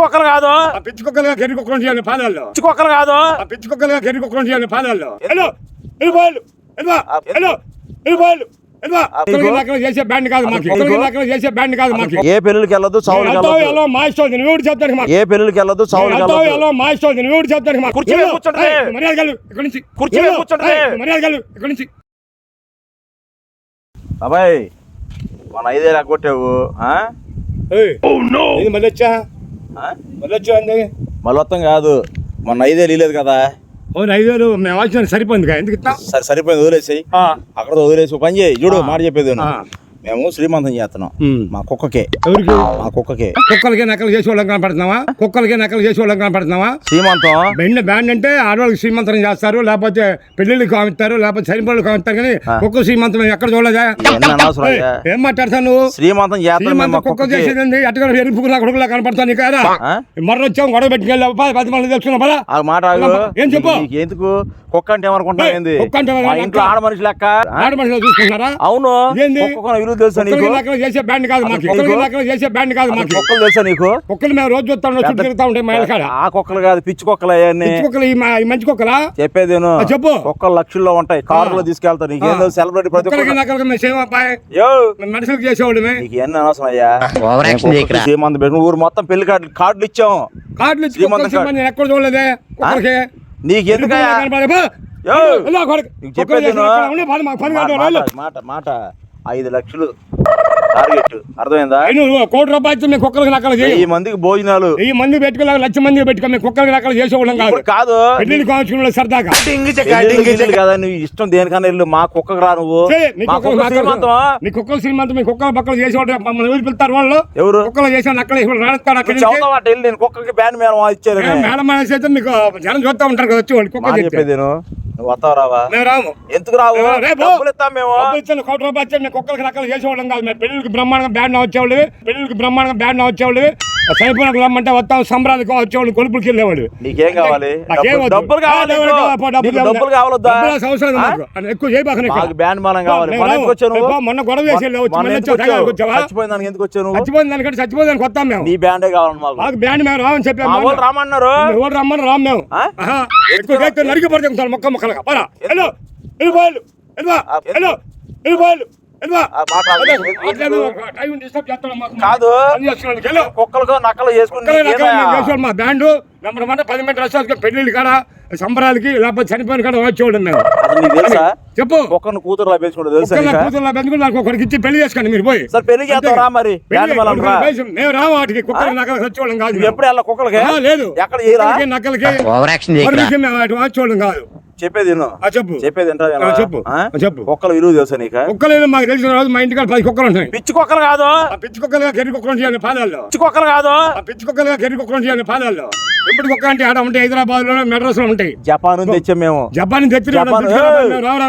కుక్కలు కాదు. ఆ పిచ్చి కుక్కలుగా గెరి కుక్కలు చేయాలి పాదాల్లో. పిచ్చి కుక్కలు కాదు. ఆ పిచ్చి కుక్కలుగా గెరి కుక్కలు చేయాలి పాదాల్లో. హలో వెళ్ళిపోయాడు వెళ్ళిపో హలో వెళ్ళిపోయాడు వెళ్ళిపో కుక్కలకి నక్కలు చేసే బ్యాండ్ కాదు మాకు. చేసే బ్యాండ్ కాదు మాకు. ఏ పెళ్ళికి వెళ్ళొద్దు ఎలా మా ఇష్టం నువ్వు ఎవడు చెప్తాను మాకు? ఏ పెళ్ళికి వెళ్ళొద్దు ఎలా మా ఇష్టం నువ్వు చెప్తాను మర్యాద గలు ఇక్కడి నుంచి. కుర్చీ మీద వెళ్ళు. కూర్చోండి. ఏయ్, మర్యాద గలు ఇక్కడి నుంచి. బాబాయ్ మన ఐదేళ్ళు కొట్టావు ఇది మళ్ళీ వచ్చా? మళ్ళీ వచ్చా అండి మళ్ళీ మొత్తం కాదు. మొన్న ఐదేళ్ళు ఇలేదు కదా. ఓ ఐదు వేలు మేము వచ్చిన సరిపోయింది ఎందుకు ఇస్తాం సరే సరిపోయింది వదిలేసాయి. అక్కడ వదిలేసి పని చేయి. చూడు మాట చెప్పేది. మేము శ్రీమంతం చేస్తున్నాం. మా కుక్కకే. ఎవరికి? మా కుక్కకే. కుక్కలకి నకలు చేసి వాళ్ళకి కనపడుతున్నావా? కుక్కలకి నకలు చేసి వాళ్ళకి కనపడుతున్నావా? శ్రీమంతం. బెండ్ బ్యాండ్ అంటే ఆడవాళ్ళకి శ్రీమంతం చేస్తారు లేకపోతే పెళ్ళిళ్ళకి కామిస్తారు లేకపోతే చనిపోళ్ళు కామిస్తారు కానీ కుక్క శ్రీమంతం ఎక్కడ చూడలేదా. ఏం మాట్లాడతావు నువ్వు? శ్రీమంతం శ్రీమంతం కుక్క కుక్కకి. చేసేది అటుగా ఎరుపుకులా కొడుకులా కనపడతాను కదా? మర్ర వచ్చాం గొడవ పెట్టుకెళ్ళావు పది మంది తెలుసుకున్నా పదా. మాట. ఏం చెప్పు? ఎందుకు? కుక్క అంటే ఏంది? కుక్క అంటే ఆడ మనిషి లెక్క? ఆడ మనుషులు చూసుకుంటారా అవును ఇదేంది? కుక్క విలువ తెలుసా నీకు? చేసే బ్యాండ్ కాదు మాకు. కుక్కలు- చేసే బ్యాండ్ కాదు మాకు. కుక్కలు తెలుసా నీకు? కుక్కలు మేము రోజు చూస్తాం చుట్టూ తిరుగుతా ఉంటాయి మా కాడ ఆ కుక్కలు కాదు పిచ్చి కుక్కలు అవన్నీ కుక్కలు ఈ మంచి కుక్కలా? చెప్పేది చెప్పు. కుక్కలు లక్షల్లో ఉంటాయి కారులో తీసుకెళ్తారు. నీకేం తెలుసు సెలబ్రిటీ ప్రతి మనుషులకు చేసేవాళ్ళమే. నీకు ఎన్ని అనవసరం అయ్యా. ఓవర్ యాక్షన్ చేయకురా. శ్రీమంతం ఊరు మొత్తం పెళ్ళి కార్డు కార్డులు ఇచ్చాం కార్డులు ఇచ్చి కుక్కలు ఎక్కడ చూడలేదే? నీకు కుక్కలు చెప్పేది. మాట మాట. ఐదు లక్షలు. టార్గెట్ అర్థమైందా? కోటి రూపాయలు మేము కుక్కలకి నకలు చేయి. వెయ్యి మందికి భోజనాలు. వెయ్యి మంది పెట్టుకోలే లక్ష మంది పెట్టుకో మేము కుక్కలకి నకలు చేసేవాళ్ళం కాదు. కాదు. కావాల్సిన సరదాగా. కదా నువ్వు ఇష్టం దేనికన్నా వెళ్ళు. మా కుక్కకు రా నువ్వు. మా కుక్కలు శ్రీమంతం మీ కుక్కల పక్కలు చేసేవాళ్ళు మమ్మల్ని ఎవరు పిలుస్తారు వాళ్ళు? ఎవరు? కుక్కలు చేసిన నక్కలు రాడుతాడు అక్కడి వెళ్ళి. నేను కుక్కకి బ్యాన్ మేడం ఇచ్చారు మేడం అనేసి అయితే నీకు జనం చూస్తా ఉంటారు కదా వచ్చి వాళ్ళు కుక్క. చెప్పేది నేను. నువ్వు వస్తావు రావా? మేము రాము. ఎందుకు రావు? రేపు. డబ్బులు ఇస్తాం మేము. కోటి రూపాయలు కుక్కలకి నక్కలు చేసేవాళ్ళం కాదు మేము పెళ్ళిళ్ళకి బ్రహ్మాండంగా బ్యాండ్ వచ్చేవాళ్ళు పెళ్ళిళ్ళకి బ్రహ్మాండంగా బ్యాండ్ వచ్చేవాళ్ళు చనిపోయినకు రమ్మంటే వస్తాం సంబరాలకు వచ్చేవాళ్ళు కొలుపులకి వెళ్ళేవాళ్ళు. నీకేం కావాలి? డబ్బులు- కావాలి డబ్బులు కావాలొద్దా? అని ఎక్కువ. మాకు బ్యాండ్ మాలం కావాలి. మొన్న గొడవ చేసి? చచ్చిపోయిన దానికి ఎందుకు వచ్చావు నువ్వు చచ్చిపోయింది దానికంటే చచ్చిపోయింది దానికి వస్తాం మేము. నీ బ్యాండే కావాలి మాకు. బ్యాండ్ మేము రామని చెప్పాము రామన్నారు. ఎవరు రమ్మని రాము మేము. ఎక్కువ అయితే నరికి పడతాం సార్ మొక్క మొక్కలుగా. హలో ఆ, హలో కాదు. కుక్కలకు నక్కలు చేసేవాళ్ళం. మా బ్యాండ్. నెంబర్ మాట పది మంది రసాలకి పెళ్ళిళ్ళు కాడ సంబరాలకి లేకపోతే చనిపోయిన కాడ వచ్చేవాడు తెలుసా? చెప్పు. కుక్కను కూతురు పెంచుకుంటే తెలుసా బెందుకు నాకు? ఒకరికి ఇచ్చి పెళ్ళి చేసుకోండి మీరు పోయి. సరే పెళ్ళి చేస్తావు రా మరి. మేము రాము వాటికి. కుక్కలు నక్కలు వచ్చేవాళ్ళం కాదు ఎప్పుడు వెళ్ళా కుక్కలకి? లేదు. ఎక్కడ నక్కలకి. మేము వచ్చేవాళ్ళం కాదు. చెప్పేది చెప్పు. చెప్పేది చెప్పు. చెప్పు. కుక్కల విలువ తెలుసా నీకు? కుక్కలేదు మాకు తెలిసిన రోజు మా ఇంటికాడ పది కుక్కలు ఉంటాయి పిచ్చి కుక్కలు కాదు. ఆ పిచ్చి కుక్కలుగా గెరి కుక్కలు చేయాలి పాదాల్లో. పిచ్చి కుక్కలు కాదు. ఆ పిచ్చి కుక్కలుగా గెరి కుక్కలు చేయాలి పాదాల్లో. ఎప్పుడు కుక్క అంటే ఆడ ఉంటాయి? హైదరాబాద్లో మెడ్రాస్లో ఉంటాయి. జపాన్ తెచ్చాం మేము. జపాన్ తెచ్చి రావరా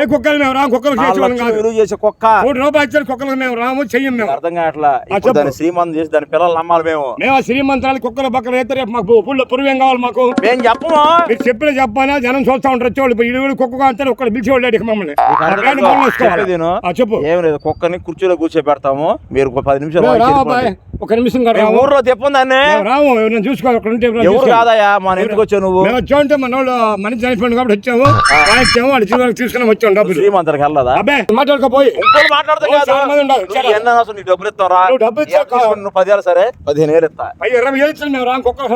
ఏ కుక్కలు మేము రాము కుక్కలు కాదు. చేసే కుక్క. కోటి రూపాయలు ఇచ్చారు కుక్కలు మేము రాము చెయ్యం మేము. అర్థం కావట్లా? ఇప్పుడు. దాన్ని శ్రీమంతం చేసి దాని పిల్లలు నమ్మాలి మేము. మేము శ్రీమంతాలు కుక్కల పక్కన అయితే రేపు మాకు పుల్ల పురువేం కావాలి మాకు? మేము చెప్పము? మీరు చెప్పిన చెప్పానా జనం చూస్తా ఉంటారు వచ్చేవాళ్ళు. ఇప్పుడు ఇడు కుక్క అంతా ఒక్కడ పిలిచి వాళ్ళు మమ్మల్ని. చెప్పు. ఏం లేదు కుక్కని కుర్చీలో కూర్చోబెడతాము. మీరు పది నిమిషాలు ఒక నిమిషం ఊర్లో మేము రాము చూసుకోవాలి ఉంటే ఎవరు మన ఇంటికి వచ్చావు నువ్వు? మేము వచ్చామంటే మన వాళ్ళు మనిషి చనిపోయింది కాబట్టి వచ్చాము. వాయించాము వాళ్ళు తీసుకుని వచ్చాము డబ్బులు. శ్రీమంతరికి వెళ్ళదా? మాట్లాడుకోపోయి. ఇంకోటి మాట్లాడతా కాదు. ఎన్ని డబ్బులు డబ్బులు. నువ్వు పదివేలు సరే? పదిహేను వేలు ఇస్తా. పై ఇరవై ఏళ్ళు ఇచ్చాను మేము రాము కుక్కలు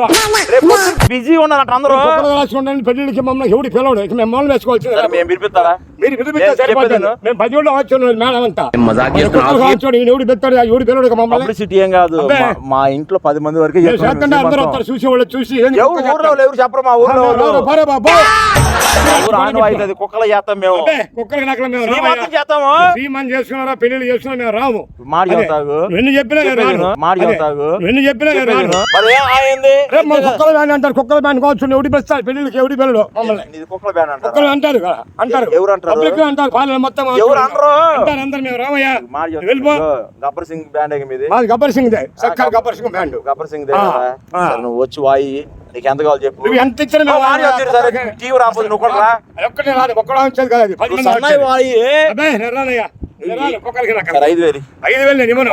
రేపు బిజీ ఉన్నారంట అందరూ. కుక్కలు రాసుకోండి పెళ్ళికి మమ్మల్ని ఎవడు పిలవడు. ఇక మేము మమ్మల్ని వేసుకోవాల్సింది. సరే మేము పిలిపిస్తారా? మీరు మేము పది వచ్చాను మేడం అంతా. ఎవడు పెడతాడు ఎవడు పిలవడు మమ్మల్ని. ఏం కాదు. అబ్బే. మా- ఇంట్లో పది మంది వరకు అందరూ వస్తారు చూసి వాళ్ళు చూసి ఏంది ఎవరు ఊర్లో ఎవరు చెప్పరు మా ఊర్లో? అది కుక్కలు చేస్తాం మేము. కుక్కలకి నక్కలు మేము. చేస్తాము? చేసుకున్నారా పెళ్ళి చేసుకున్నా మేము రాము. మాట. చెబుతాగు ఎన్ని చెప్పినా రాను. మాట ఎన్ని చెప్పినా రాను. కుక్కల బ్యాండ్ అంటారు. కుక్కల బ్యాండ్ కావచ్చు ఎవడి పెడతారు పెళ్ళికి ఎవడి మమ్మల్ని. నీది కుక్కల బ్యాన్ అంటారా? కుక్కలు అంటారు అంటారు. ఎవరు అంటారు? పబ్లిక్ అంటారు. పాలన మొత్తం ఎవరు అనరు? అంటారు అందరు మేము రామయ్య. వెళ్ళిపో. గబ్బర్ సింగ్ బ్యాండ్ మీది? మాది గబ్బర్ సింగ్ దే. సక్కర్ గబ్బర్ సింగ్ బ్యాండ్. గబ్బర్ సింగ్ దే సరే, నువ్వు వచ్చి వాయి నీకు ఎంత కావాలి చెప్పు. నువ్వు ఎంత ఇచ్చినా మేము సరే టీవీ రాకపోతే నువ్వు కూడా రా. రాదు ఒక్కడే వచ్చేది కదా అది. పది నువ్వు మంది సన్నాయి. వాయి. ఐదు వేలు. ఐదు వేలు నేను ఇవ్వను.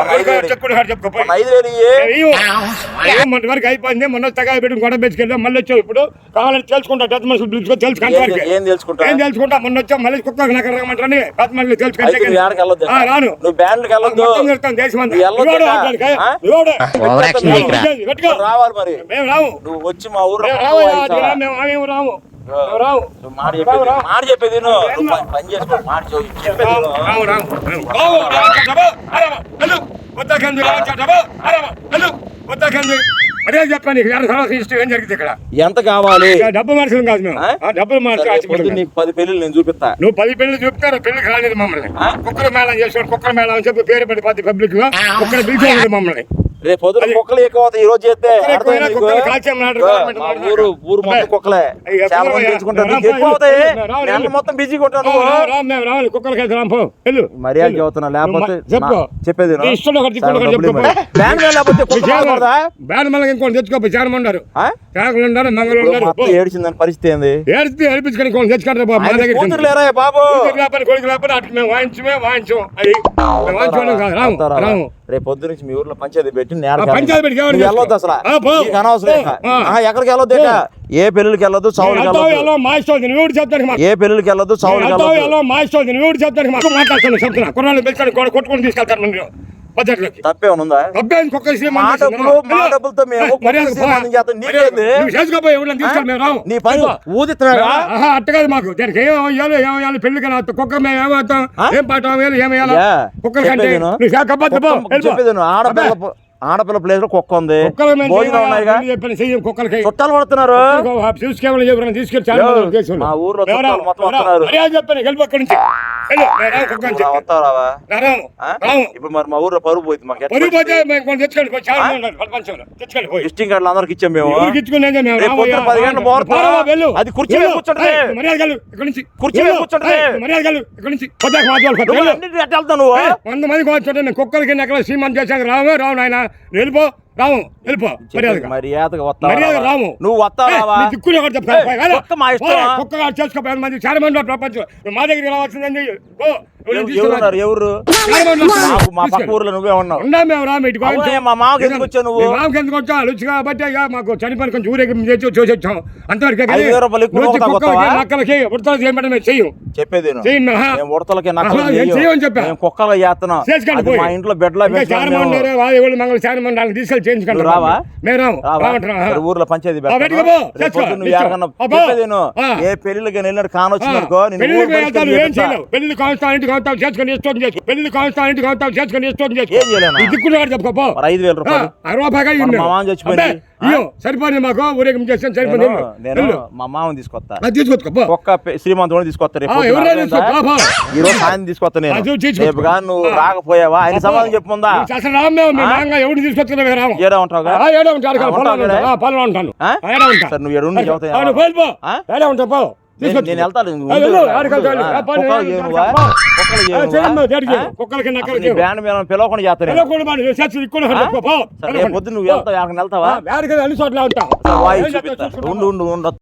వరకు అయిపోయింది. మొన్న తగాయి పెట్టి గొడవ పెట్టుకెళ్ళాం మళ్ళీ వచ్చావు ఇప్పుడు. కావాలని తెలుసుకుంటా పెద్ద మనుషులు పిలుచుకో తెలుసు ఏం కంటే ఏం తెలుసుకుంటా ఏం తెలుసుకుంటా మొన్న వచ్చాం మళ్ళీ కుక్కకి నక్కలు రమ్మంటారని పెద్ద మనుషులు తెలుసు అయితే నువ్వు ఏడకి వెళ్ళొద్దు ఆ, రాను. నువ్వు బ్యాండ్కి వెళ్ళొద్దు. మొత్తం తిరుగుతాం దేశం. రావాలి మరి. మేము రాము. నువ్వు వచ్చి మా ఊర్లో మేము పప్పు రాము. మాట చెప్పేది. మాట చెప్పేది పని- చేసుకో మాట చెప్పేది. అదే చెప్పాను ఏం జరిగింది ఇక్కడ? ఎంత కావాలి? డబ్బు మనుషులు కాదు మేము. డబ్బులు మనుషులు. పొద్దున్న నీకు పది పెళ్ళిళ్ళు నేను చూపిస్తా. నువ్వు పది పెళ్ళి చెప్తారు? పెళ్ళికి రాలేదు మమ్మల్ని? కుక్కల మేళం చేసాడు కుక్కల మేళం అని చెప్పి పేరు పడిపోద్ది పబ్లిక్లో కుక్కలు పిలిచేవాడు మమ్మల్ని. రేపు పొద్దున కుక్కలు ఎక్కువ అవుతాయి ఈ రోజు చేస్తే. ఊరు ఊరు మొత్తం. కుక్కలే. చాలా మంది. తెచ్చుకుంటారు. ఎక్కువ అవుతాయి. నెల మొత్తం బిజీగా ఉంటావు రాము, నువ్వు. రాము, రాము, మేము రాము కుక్కలకి అయితే రాము పో వెళ్ళు. మర్యాద వెళ్ళు. చెబుతున్నా లేకపోతే చెప్పేది ఏడిచిందని పరిస్థితి ఏంది? ఏడిస్తే ఏడిపించుకొని తెచ్చుకుంటారు బాబు. బాబు? వాయించమే వాయించం. రేపు పొద్దు నుంచి మీ ఊర్లో పంచాయతీ పెట్టి వెళ్ళొద్దు అసలు. ఎక్కడికి వెళ్ళొద్దు. ఏ. చెప్తానికి మాకు? ఏ చెప్తున్నా. కుర్రాళ్ళు పెంచుకొని గోడ కొట్టుకొని తీసుకెళ్తాను పద్ధతిలోకి తప్పేమైనా ఉందా? కుక్క డబ్బులతో మేము నీ పని. ఊదిస్తున్నాడా అట్ట కాదు మాకు. దానికి ఏం వేయాలి ఏం వేయాలి పెళ్ళికి రాదు కుక్క మేము ఏమవుతాం? ఏం పాట వేయాలి ఏం వేయాలి. యా, కుక్కల కంటే చెప్పేది. ఆడపిల్ల ఆడపిల్ల ప్లేస్లో కుక్క ఉంది. భోజనం చుట్టాలు పడుతున్నారు. మా ఊర్లో? చుట్టాలు మొత్తం? వస్తున్నారు. ఇప్పుడు మరి మా ఊర్లో పరుగు పోయింది మాకు. విజిటింగ్ కార్డులు అందరికి ఇచ్చాం మేము. పది. పోరావా, వెళ్ళు. అది కుర్చీ నుంచి. కుర్చీ వంద మంది కూర్చోండి నేను కుక్కలకి ఎక్కడ శ్రీమంత్ చేశాక రావే రావు నాయన. వెళ్ళిపో రాము వెళ్ళిపో మర్యాదగా? రాము నువ్వు వస్తావా దిక్కులు ఒకటి చెప్తాను. మా మంది చాలా మంది ఉన్నారు ప్రపంచం మా దగ్గరికి రావాల్సిందండి ఓ, ఎవరు మా పక్క తీసుకెళ్ళు. ఊర్లో నువ్వే ఉన్నావు ఉండా మేము రాము ఇటు అవునా, కొంచెం. మా మామకి ఎందుకు వచ్చావు నువ్వు? మీ మామకి ఎందుకు వచ్చావు రుచి కాబట్టి ఇక మాకు చనిపోయిన కొంచెం ఊరేగి చేసి చూసి వచ్చాం అంతవరకు? నక్కలకి ఉడతలు చేయమంటే మేము చెయ్యం చెప్పేది విను. చెయ్యం ఆహా. మేము ఉడతలకి ఆహా, నక్కలకి ఏం చెయ్యం. చెయ్యమని చెప్పా? మేము కుక్కలు చేస్తున్నాం. మా ఇంట్లో బెడ్లా చాలా మంది మంగళ చాలా మంది తీసుకెళ్ళి రావా? మేము రాము. మరి ఊర్లో పంచాయతీ. ఏ పెళ్ళికి వెళ్ళినట్టు కానొచ్చిందనుకో పెళ్ళి కావస్తాను ఇంటికి అవుతావు చేసుకొని ఇష్టం చేసుకో పెళ్ళి కావస్తాను ఇంటికి చేసుకొని ఇష్టం చేసుకో ఏం చేయలేనా? ఈ దిక్కులు వాడు చెప్పుకో పో. మరి ఐదు వేల రూపాయలు. రూపాయలు చచ్చిపోయింది. ఇయ్యో సరిపోయింది మాకు ఊరేగం చేస్తాను సరిపోయింది. నేను. మా మామని తీసుకొస్తా. అది తీసుకొచ్చుకో. ఒక్క శ్రీమంతుని తీసుకొస్తా రేపు. ఈ రోజు ఆయన తీసుకొస్తా నేను. రేపు కానీ నువ్వు. రాకపోయావా? ఆయన సమాధానం చెప్పుందా అసలు రాము మేము మీ నాన్న ఎవరిని తీసుకొచ్చినా మేము రాము. ఏడా ఉంటాడు ఉంటావు ఉంటాను. ఉంటాను ఏడే ఉంటా. సరే, నువ్వు వెళ్ళిపో ఆ? ఏడే ఉంటావు పో. నేను- వెళ్తాను. బ్యాండ్ మీద పిలవకుండా చేస్తాను ఎలా కూడా మరి చర్చి ఇక్కడ ఆ? పో, పో. సరే రేపు పొద్దున్న నువ్వు వెళ్తావు? వెళ్తావా? అన్ని చోట్ల? ఉండు ఉండు ఉండు.